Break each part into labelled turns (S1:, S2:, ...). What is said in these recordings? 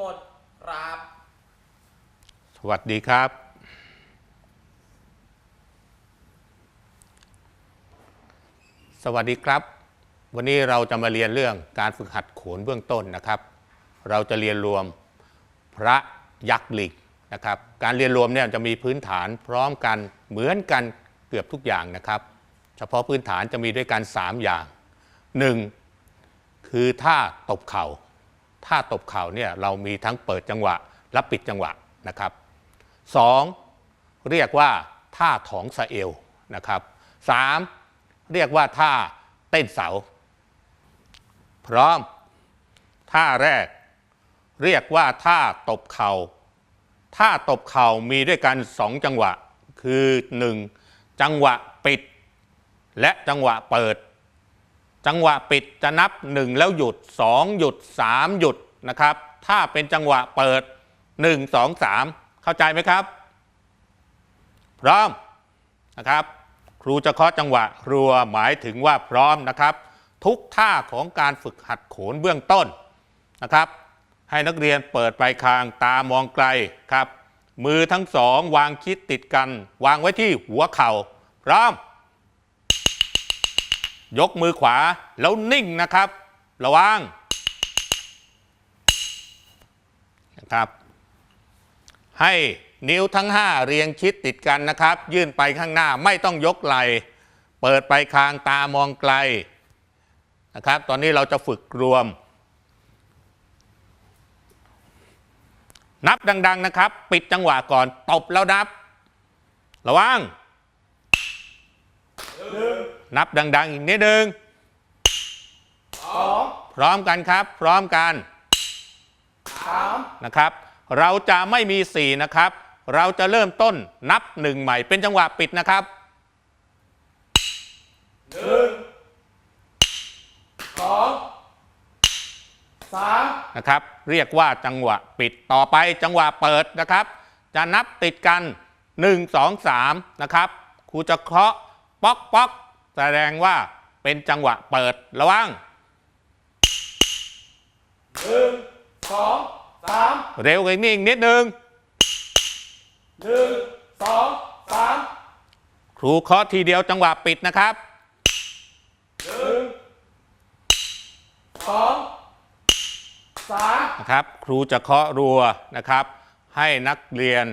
S1: หมดครับ
S2: สวัสดีครับสวัสดีครับ วันนี้เราจะมาเรียนเรื่องการฝึกหัดโขนเบื้องต้นนะครับ เราจะเรียนรวมพระยักษ์ลิงนะครับ การเรียนรวมเนี่ยจะมีพื้นฐานพร้อมกันเหมือนกันเกือบทุกอย่างนะครับ เฉพาะพื้นฐานจะมีด้วยกัน 3 อย่าง 1. คือท่าตบเข่า ท่าตบเข่าเนี่ยเรามีทั้งเปิดจังหวะและปิดจังหวะนะครับ 2. เรียกว่าท่าถองสะเอวนะครับ 3. เรียกว่าท่าเต้นเสา พร้อม ท่าแรก เรียกว่าท่าตบเข่าท่าตบเข่ามีด้วยกันสองจังหวะ คือ 1. จังหวะปิด และจังหวะเปิด จังหวะปิดจะนับ 1 แล้วหยุด 2 หยุด 3 หยุดนะครับ ถ้าเป็นจังหวะเปิด 1 2 3 เข้าใจไหมครับ พร้อมนะครับ ครูจะเคาะจังหวะรัวหมายถึงว่าพร้อมนะครับ ทุกท่าของการฝึกหัดโขนเบื้องต้นนะครับ ให้นักเรียนเปิดปลายคางตามองไกลครับ มือทั้งสองวางคิดติดกัน วางไว้ที่หัวเข่าพร้อม ยกมือขวาแล้วนิ่งนะครับ ระวังนะครับ ให้นิ้วทั้ง 5 เรียงชิดติดกันนะครับ ยื่นไปข้างหน้าไม่ต้องยกไหลเปิดไปคางตามองไกลนะครับ ตอนนี้เราจะฝึกรวม นับดัง ๆนะครับ ปิดจังหวะก่อนตบแล้วนับ ระวังนั บดัง ๆ อีกนิดนึงพร้อมกันครับ พร้อมกันนะครับ เราจะไม่มี 4 นะครับ เราจะเริ่มต้นนับหนึ่งใหม่เป็นจังหวะปิดนะครับ
S1: สาม
S2: นะครับ เรียกว่าจังหวะปิดต่อไปจังหวะเปิดนะครับ จะนับติดกัน 1 2 3 นะครับครูจะเคาะป๊อกป๊อก แสดงว่าเป็นจังหวะเปิดระวัง
S1: หนึ่งสองสาม
S2: เร็วกว่านี้อีกนิดนึง
S1: หนึ่งสองสาม
S2: ครูเคาะทีเดียวจังหวะปิดนะครับ
S1: หนึ่งสองสาม
S2: นะครับ ครูจะเคาะรัวนะครับ ให้นักเรียน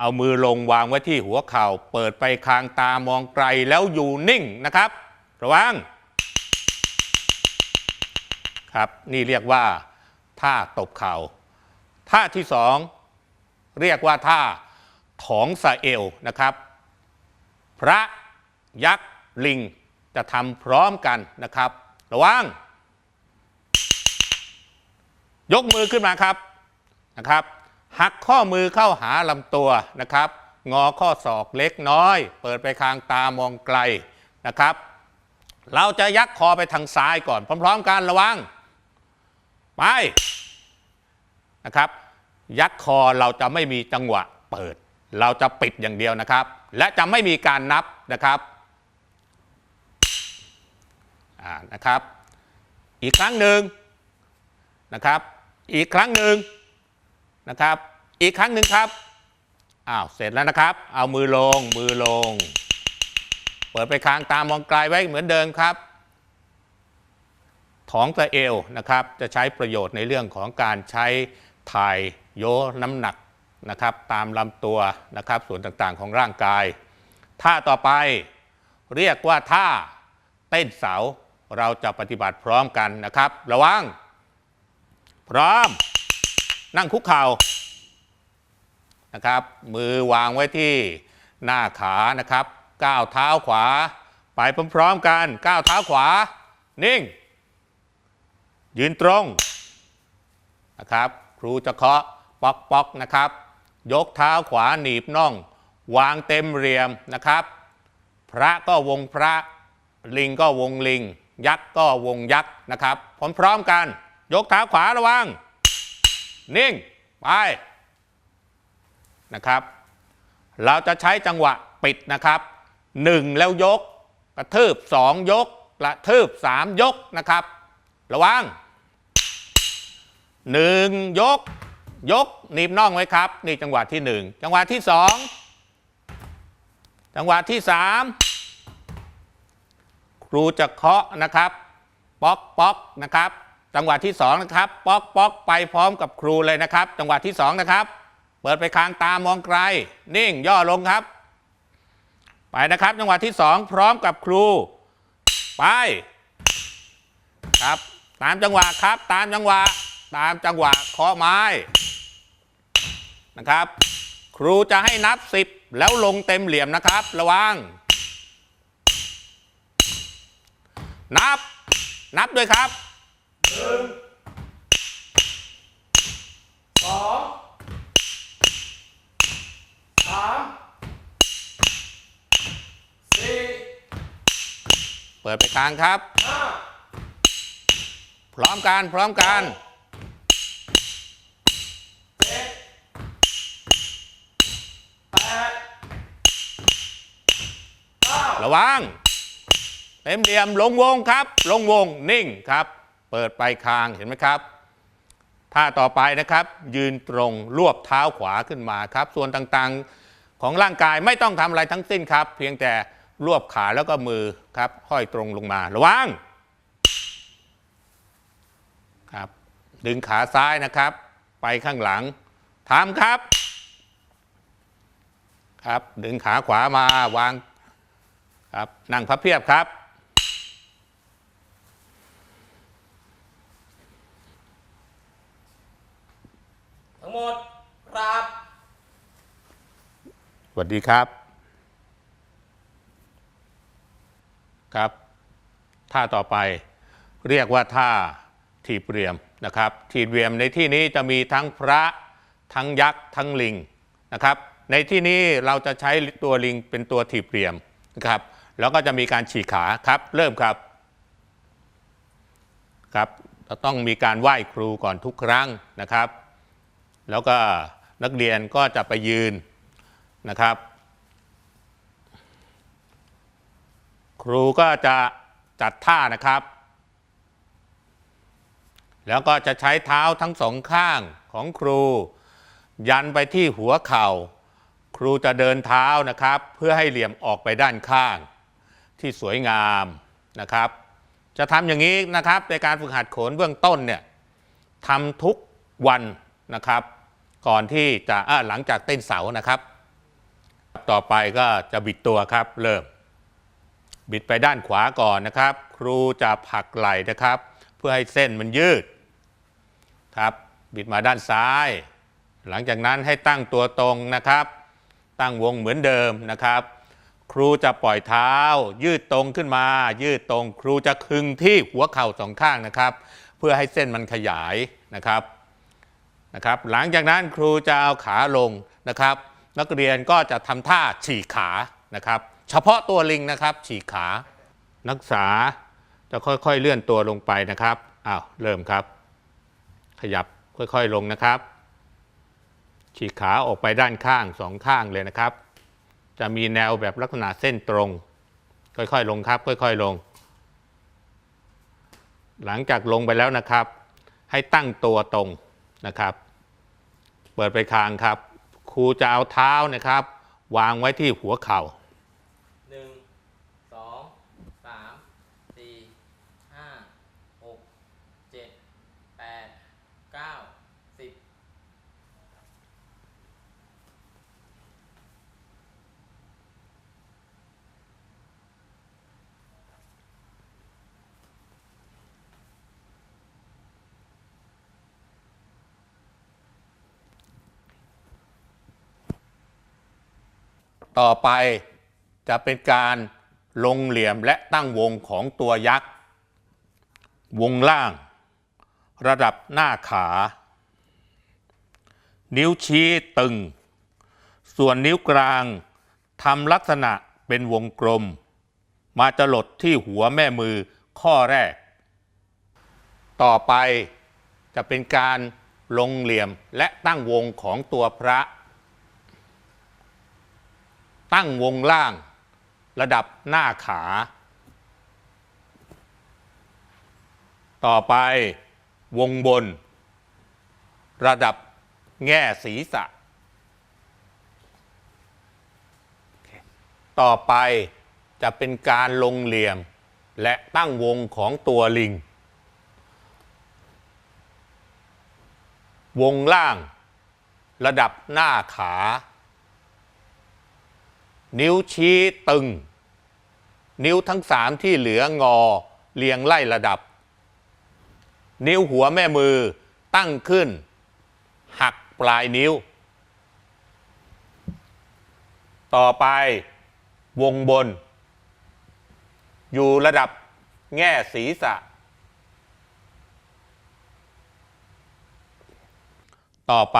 S2: เอามือลงวางไว้ที่หัวเข่า เปิดไปคางตามองไกลแล้วอยู่นิ่งนะครับ ระวังครับนี่เรียกว่าท่าตบเข่าท่าที่สองเรียกว่าท่าถองสะเอวนะครับ พระยักษ์ลิงจะทำพร้อมกันนะครับ ระวัง ยกมือขึ้นมาครับนะครับ หักข้อมือเข้าหาลำตัวนะครับ งอข้อศอกเล็กน้อย เปิดไปคางตามองไกลนะครับ เราจะยักคอไปทางซ้ายก่อน พร้อม ๆกันระวัง ไปนะครับ ยักคอเราจะไม่มีจังหวะเปิด เราจะปิดอย่างเดียวนะครับ และจะไม่มีการนับนะครับนะครับ อีกครั้งหนึ่งนะครับ อีกครั้งหนึ่ง นะครับ อีกครั้งหนึ่งครับอ้าวเสร็จแล้วนะครับ เอามือลงมือลง เปิดไปค้างตามองไกลไว้เหมือนเดิมครับท้องสะเอวนะครับ จะใช้ประโยชน์ในเรื่องของการใช้ถ่ายโยน้ำหนักนะครับ ตามลำตัวนะครับ ส่วนต่างๆของร่างกายท่าต่อไปเรียกว่าท่าเต้นเสาเราจะปฏิบัติพร้อมกันนะครับ ระวัง พร้อม นั่งคุกเข่านะครับ มือวางไว้ที่หน้าขานะครับ ก้าวเท้าขวา ไปพร้อมๆกันก้าวเท้าขวา นิ่ง ยืนตรงนะครับ ครูจะเคาะป๊อกป๊อกนะครับ ยกเท้าขวาหนีบน่อง วางเต็มเหลี่ยมนะครับ พระก็วงพระ ลิงก็วงลิง ยักษ์ก็วงยักษ์นะครับพร้อมๆกัน ยกเท้าขวาระวัง นิ่ง ไปนะครับ เราจะใช้จังหวะปิดนะครับหนึ่งแล้วยก กระทืบสองยก กระทืบสามยกนะครับ ระวังหนึ่งยก ยกหนีบน่องไว้ครับ นี่จังหวะที่หนึ่งจังหวะที่สองจังหวะที่สามครูจะเคาะนะครับ ป๊อกป๊อกนะครับ จังหวะที่สองนะครับป๊อกป๊อกไปพร้อมกับครูเลยนะครับ จังหวะที่สองนะครับ เปิดไปคางตามองไกล นิ่งย่อลงครับ ไปนะครับ จังหวะที่สองพร้อมกับครู ไป ครับ ตามจังหวะครับ ตามจังหวะ ตามจังหวะเคาะไม้นะครับ ครูจะให้นับสิบแล้วลงเต็มเหลี่ยมนะครับ ระวัง นับ นับด้วยครับ
S1: สองสามสี่
S2: เปิดไปกลางครับ
S1: ห้า
S2: พร้อมกันพร้อมกัน
S1: เจ็ดแปดเก้า
S2: ระวัง เต็มเหลี่ยมลงวงครับ ลงวงนิ่งครับ เปิดไปคางเห็นไหมครับท่าต่อไปนะครับ ยืนตรงรวบเท้าขวาขึ้นมาครับ ส่วนต่างๆของร่างกายไม่ต้องทำอะไรทั้งสิ้นครับ เพียงแต่รวบขาแล้วก็มือครับ ห้อยตรงลงมาระวังครับ ดึงขาซ้ายนะครับ ไปข้างหลังทำครับ ครับ ดึงขาขวามาวางครับนั่งพับเพียบครับ
S1: หมดครับ
S2: สวัสดีครับ ครับท่าต่อไปเรียกว่าท่าทีเรียมนะครับทีเรียมในที่นี้จะมีทั้งพระทั้งยักษ์ทั้งลิงนะครับ ในที่นี้เราจะใช้ตัวลิงเป็นตัวถีเรียมนะครับแล้วก็จะมีการฉีกขาครับเริ่มครับครับเราต้องมีการไหว้ครูก่อนทุกครั้งนะครับ แล้วก็นักเรียนก็จะไปยืนนะครับ ครูก็จะจัดท่านะครับ แล้วก็จะใช้เท้าทั้งสองข้างของครู ยันไปที่หัวเข่า ครูจะเดินเท้านะครับ เพื่อให้เหลี่ยมออกไปด้านข้างที่สวยงามนะครับ จะทำอย่างนี้นะครับในการฝึกหัดโขนเบื้องต้นเนี่ยทำทุกวัน นะครับ ก่อนที่จะหลังจากเต้นเสานะครับ ต่อไปก็จะบิดตัวครับ เริ่ม บิดไปด้านขวาก่อนนะครับ ครูจะผลักไหล่นะครับ เพื่อให้เส้นมันยืดครับบิดมาด้านซ้าย หลังจากนั้นให้ตั้งตัวตรงนะครับ ตั้งวงเหมือนเดิมนะครับ ครูจะปล่อยเท้า ยืดตรงขึ้นมา ยืดตรง ครูจะคึงที่หัวเข่าสองข้างนะครับ เพื่อให้เส้นมันขยายนะครับ นะครับหลังจากนั้นครูจะเอาขาลงนะครับ นักเรียนก็จะทำท่าฉีกขานะครับ เฉพาะตัวลิงนะครับ ฉีกขา นักศึกษาจะค่อยๆเลื่อนตัวลงไปนะครับอ้าวเริ่มครับ ขยับค่อยๆลงนะครับ ฉีกขาออกไปด้านข้างสองข้างเลยนะครับ จะมีแนวแบบลักษณะเส้นตรง ค่อยๆลงครับ ค่อยๆลง หลังจากลงไปแล้วนะครับ ให้ตั้งตัวตรง นะครับ เปิดไปคางครับ ครูจะเอาเท้านะครับ วางไว้ที่หัวเข่า
S3: หนึ่งสองสามสี่ห้าหกเจ็ดแปดเก้าสิบ
S2: ต่อไปจะเป็นการลงเหลี่ยมและตั้งวงของตัวยักษ์ วงล่าง ระดับหน้าขา นิ้วชี้ตึง ส่วนนิ้วกลางทำลักษณะเป็นวงกลม มาจะหลดที่หัวแม่มือข้อแรก ต่อไปจะเป็นการลงเหลี่ยมและตั้งวงของตัวพระ ตั้งวงล่าง ระดับหน้าขา ต่อไปวงบน ระดับแง่ศีรษะ ต่อไปจะเป็นการลงเหลี่ยมและตั้งวงของตัวลิง วงล่าง ระดับหน้าขา นิ้วชี้ตึง นิ้วทั้งสามที่เหลืองอเรียงไล่ระดับ นิ้วหัวแม่มือตั้งขึ้น หักปลายนิ้ว ต่อไปวงบน อยู่ระดับแง่ศีรษะ ต่อไป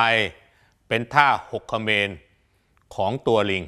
S2: เป็นท่าหกเขมรของตัวลิง